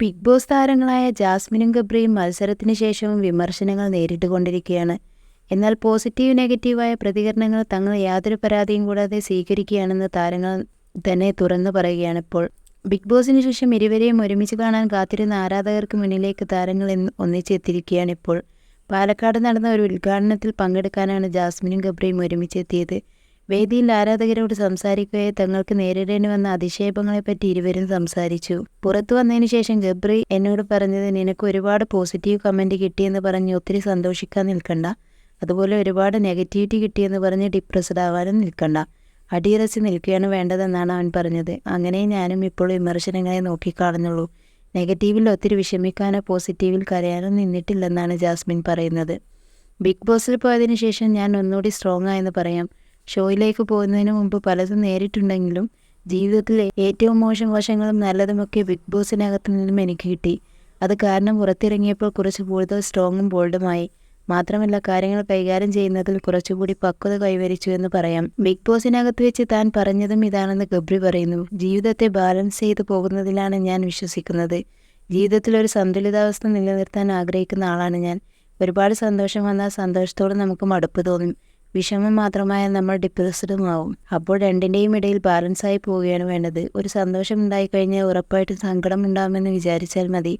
Big boss താരങ്ങളായ ജാസ്മിനും ഗബ്രിയും മത്സരത്തിന് ശേഷവും വിമർശനങ്ങൾ നേരിട്ടുകൊണ്ടിരിക്കുകയാണ്. എന്നാൽ പോസിറ്റീവ് നെഗറ്റീവായ പ്രതികരണങ്ങൾ തങ്ങൾ യാതൊരു പരാതിയും കൂടാതെ സ്വീകരിക്കുകയാണെന്ന് താരങ്ങൾ തന്നെ തുറന്നു പറയുകയാണ് ഇപ്പോൾ. ബിഗ് ബോസിന് ശേഷം ഇരുവരെയും ഒരുമിച്ച് കാണാൻ കാത്തിരുന്ന ആരാധകർക്ക് മുന്നിലേക്ക് താരങ്ങൾ ഇന്ന് ഒന്നിച്ചെത്തിയിരിക്കുകയാണ് ഇപ്പോൾ. പാലക്കാട് നടന്ന ഒരു ഉദ്ഘാടനത്തിൽ പങ്കെടുക്കാനാണ് ജാസ്മിനും ഗബ്രിയും ഒരുമിച്ചെത്തിയത് വേദിയിൽ ആരാധകരോട് സംസാരിക്കുകയെ തങ്ങൾക്ക് നേരിടേണ്ടി വന്ന അധിക്ഷേപങ്ങളെപ്പറ്റി ഇരുവരും സംസാരിച്ചു. പുറത്തു വന്നതിന് ശേഷം ഗബ്രി എന്നോട് പറഞ്ഞത് നിനക്ക് ഒരുപാട് പോസിറ്റീവ് കമന്റ് കിട്ടിയെന്ന് പറഞ്ഞ് ഒത്തിരി സന്തോഷിക്കാൻ നിൽക്കണ്ട. അതുപോലെ ഒരുപാട് നെഗറ്റിവിറ്റി കിട്ടിയെന്ന് പറഞ്ഞ് ഡിപ്രസ്ഡ് ആവാനും നിൽക്കണ്ട. അടിയറച്ച് നിൽക്കുകയാണ് വേണ്ടതെന്നാണ് അവൻ പറഞ്ഞത്. അങ്ങനെ ഞാനും ഇപ്പോൾ വിമർശനങ്ങളെ നോക്കിക്കാണുന്നുള്ളൂ. നെഗറ്റീവിൽ ഒത്തിരി വിഷമിക്കാനോ പോസിറ്റീവിൽ കരയാനോ നിന്നിട്ടില്ലെന്നാണ് ജാസ്മിൻ പറയുന്നത്. ബിഗ് ബോസിൽ പോയതിനു ശേഷം ഞാൻ ഒന്നുകൂടി സ്ട്രോങ് ആയെന്ന് പറയാം. ഷോയിലേക്ക് പോകുന്നതിന് മുമ്പ് പലതും നേരിട്ടുണ്ടെങ്കിലും ജീവിതത്തിലെ ഏറ്റവും മോശം വശങ്ങളും നല്ലതുമൊക്കെ ബിഗ് ബോസിനകത്തു നിന്നും എനിക്ക് കിട്ടി. അത് കാരണം പുറത്തിറങ്ങിയപ്പോൾ കുറച്ച് കൂടുതൽ സ്ട്രോങ്ങും ബോൾഡുമായി മാത്രമല്ല കാര്യങ്ങൾ കൈകാര്യം ചെയ്യുന്നതിൽ കുറച്ചുകൂടി പക്വത കൈവരിച്ചു എന്ന് പറയാം. ബിഗ് ബോസിനകത്ത് വെച്ച് താൻ പറഞ്ഞതും ഇതാണെന്ന് ഗബ്രി പറയുന്നു. ജീവിതത്തെ ബാലൻസ് ചെയ്ത് പോകുന്നതിലാണ് ഞാൻ വിശ്വസിക്കുന്നത്. ജീവിതത്തിൽ ഒരു സന്തുലിതാവസ്ഥ നിലനിർത്താൻ ആഗ്രഹിക്കുന്ന ആളാണ് ഞാൻ. ഒരുപാട് സന്തോഷം വന്നാൽ സന്തോഷത്തോടെ നമുക്ക് മടുപ്പ് തോന്നും. വിഷമം മാത്രമായ നമ്മൾ ഡിപ്രസ്ഡും ആവും അപ്പോൾ രണ്ടിന്റെയും ഇടയിൽ ബാലൻസ് ആയി പോവുകയാണ് വേണ്ടത്. ഒരു സന്തോഷം ഉണ്ടായിക്കഴിഞ്ഞാൽ ഉറപ്പായിട്ടും സങ്കടം ഉണ്ടാകുമെന്ന് വിചാരിച്ചാൽ മതി.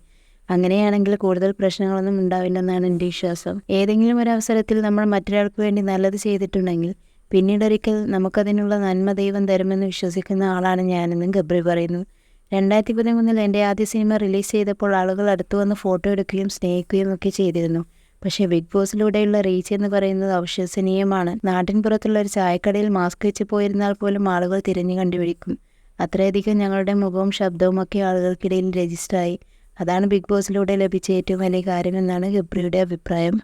അങ്ങനെയാണെങ്കിൽ കൂടുതൽ പ്രശ്നങ്ങളൊന്നും ഉണ്ടാവില്ലെന്നാണ് എന്റെ വിശ്വാസം. ഏതെങ്കിലും ഒരു അവസരത്തിൽ നമ്മൾ മറ്റൊരാൾക്ക് വേണ്ടി നല്ലത് ചെയ്തിട്ടുണ്ടെങ്കിൽ പിന്നീടൊരിക്കൽ നമുക്കതിനുള്ള നന്മ ദൈവം തരുമെന്ന് വിശ്വസിക്കുന്ന ആളാണ് ഞാനെന്നും ഗബ്രി പറയുന്നു. രണ്ടായിരത്തി പതിമൂന്നിൽ എന്റെ ആദ്യ സിനിമ റിലീസ് ചെയ്തപ്പോൾ ആളുകൾ അടുത്തു വന്ന് ഫോട്ടോ എടുക്കുകയും സ്നേഹിക്കുകയും ഒക്കെ ചെയ്തിരുന്നു. പക്ഷേ ബിഗ് ബോസിലൂടെയുള്ള റീച്ച് എന്ന് പറയുന്നത് അവിശ്വസനീയമാണ്. നാട്ടിൻ പുറത്തുള്ള ഒരു ചായക്കടയിൽ മാസ്ക് വെച്ച് പോയിരുന്നാൽ പോലും ആളുകൾ തിരഞ്ഞു കണ്ടുപിടിക്കും. അത്രയധികം ഞങ്ങളുടെ മുഖവും ശബ്ദവും ഒക്കെ ആളുകൾക്കിടയിൽ രജിസ്റ്റർ ആയി. അതാണ് ബിഗ് ബോസിലൂടെ ലഭിച്ച ഏറ്റവും വലിയ കാര്യമെന്നാണ് ഗബ്രിയുടെ അഭിപ്രായം.